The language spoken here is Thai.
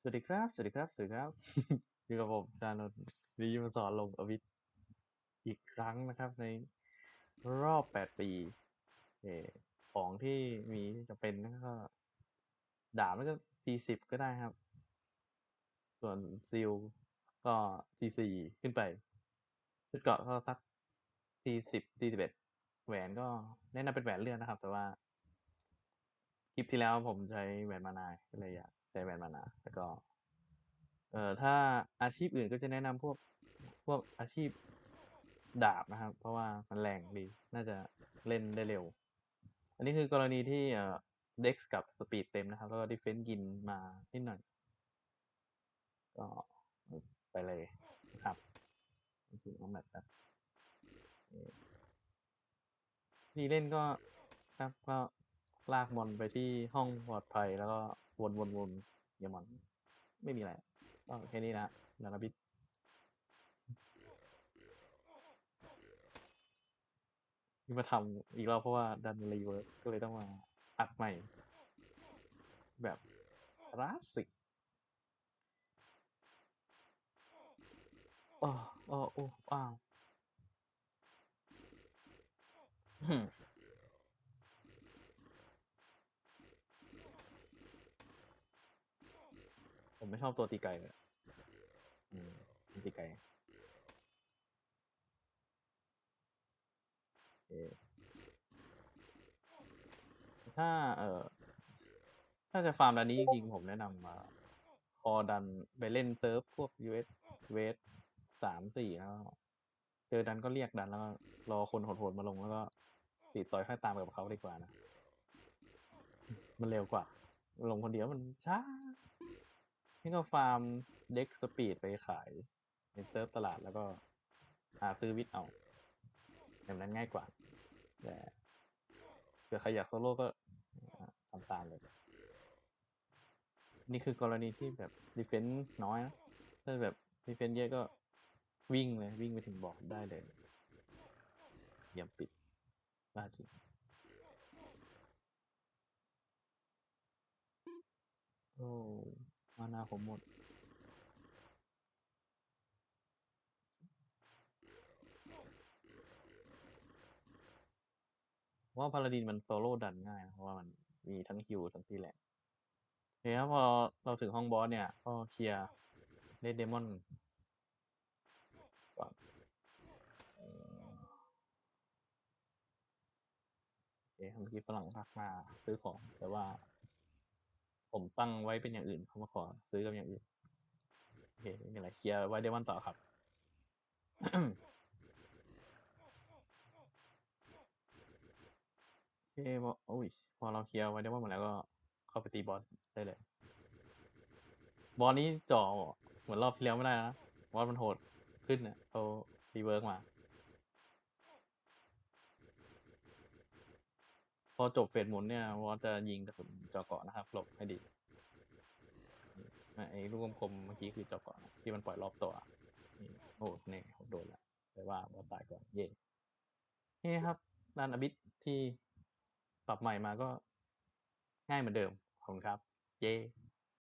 สวัสดีครับ สวัสดีครับ สวัสดีครับอยู่กับผมชานนท์วีมาสอนลงอวิทย์อีกครั้งนะครับในรอบแปดปีเออของที่มีจะเป็นนั่นก็ดาบแล้วก็ G10 ก็ได้ครับ ส่วนซิลก็ G4 ขึ้นไป ชุดเกาะก็สัก T10 T11 แหวนก็แนะนำเป็นแหวนเลื่อดนะครับ แต่ว่าคลิปที่แล้วผมใช้แหวนมานาก็เลยอยาก ใช้แหวนมานาแล้วก็ เอ่อถ้าอาชีพอื่นก็จะแนะนำพวกพวกอาชีพดาบนะครับ เพราะว่ามันแรงดี น่าจะเล่นได้เร็ว อันนี้คือกรณีที่เอ่อเด็กกับสปีดเต็มนะครับ แล้วก็ดิเฟน s ์กินมานิดหน่อย ก็ไปเลยครับถึงน้องแบบแบบนี่เล่นก็ครับก็ลากมอนไปที่ห้องปลอดภัยแล้วก็ วนวนวนอย่ามอน ไม่มีอะไรก็แค่นี้นะนานาบิดนี่มาทำอีกรอบเพราะว่าดันรีเวิร์กก็เลยต้องมาอัดใหม่ แบบคลาสสิกอ๋ออ๋อโอ้อ้าวอืมผมไม่ ชอบตัวตีไก่เลยอืมตีไก่โอเคถ้า เออถ้าจะฟาร์มด้านนี้จริงๆผมแนะนำมาพอดันไปเล่นเซิร์ฟพวก US เวสสามสี่แล้วเจอดันก็เรียกดันแล้วรอคนโหดๆมาลงแล้วก็ติดซอยค่อยตามกับเขาดีกว่านะ มันเร็วกว่า ลงคนเดียวมันช้า นี่ก็ฟาร์มเด็กสปีดไปขายในเซิร์ฟตลาดแล้วก็หาซื้อวิทเอาแบบนั้นง่ายกว่า แต่เผื่อใครอยากโซโล่ก็ทำตามเลย นี่คือกรณีที่แบบดีเฟนซ์น้อยนะ ถ้าแบบดีเฟนซ์เยอะก็วิ่งเลยวิ่งไปถึงบอร์ดได้เลยเยี่ยมปิดบ้าจริงโอ้ มานาผมหมด ว่าพาลาดินมันโซโล่ดันง่ายนะเพราะว่ามันมีทั้งฮิวทั้งตีแหลกเคครับพอเราถึงห้องบอสเนี่ย ก็เคลียร์เลดเดมอนก่อนเอ่อโอเมื่อกี้ฝรั่งทักมาซื้อของแต่ว่า ผมตั้งไว้เป็นอย่างอื่นเขามาขอซื้อกับอย่างอื่นโอเคไม่เป็นไรเคลียร์ไว้เดมอนต่อครับ โอเคพอโอ้ยพอเราเคลียร์ไว้เดมอนหมดแล้วก็เข้าไปตีบอสได้เลย บอสนี้จ่อเหมือนรอบที่แล้วไม่ได้นะบอสมันโหดขึ้นเนี่ยเขารีเวิร์กมา พอจบเฟสหมุนเนี่ยวอสจะยิงกระสุนเจาะเกาะนะครับหลบให้ดีไอ้ลูกกลมเมื่อกี้คือเจาะเกาะนะที่มันปล่อยรอบตัวนี่โอ้เนี่ยโดนละแต่ว่าบอสตายก่อนเย่นี่ครับร้านอบิทที่ปรับใหม่มาก็ง่ายเหมือนเดิมขอบคุณครับ เย่